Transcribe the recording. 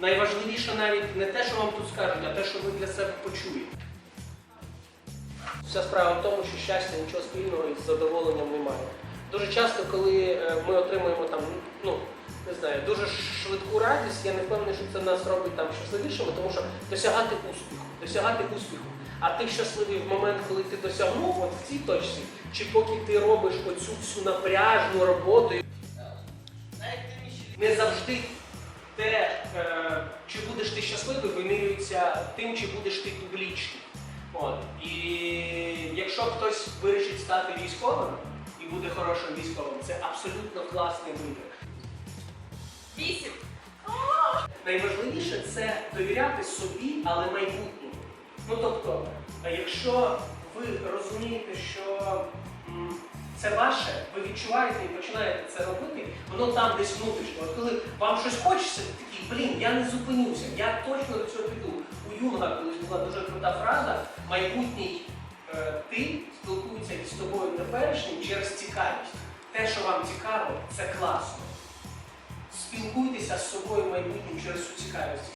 найважливіше навіть не те, що вам тут скажуть, а те, що ви для себе почуєте. Вся справа в тому, що щастя нічого спільного із задоволенням немає. Дуже часто, коли е, ми отримуємо там, ну не знаю, дуже швидку радість, я не впевнений, що це нас робить там щасливішими, тому що досягати успіху, досягати успіху. А ти щасливий в момент, коли ти досягнув от в цій точці, чи поки ти робиш оцю всю напряжну роботу. Не завжди те, е, щасливий, вимірюється тим, чи будеш ти публічним. От. І якщо хтось вирішить стати військовим і буде хорошим військовим, це абсолютно класний вибір. Вісім. Найважливіше це довіряти собі, але майбутньому. Ну тобто, якщо ви розумієте, що це ваше, ви відчуваєте і починаєте це робити, воно там десь внутрішньо. От коли вам щось хочеться, такий, блін, я не зупинюся, я точно до цього піду. У Юнга колись була дуже крута фраза, майбутній е, ти спілкується із тобою теперішнім через цікавість. Те, що вам цікаво, це класно. Спілкуйтеся з собою майбутнім через цю цікавість.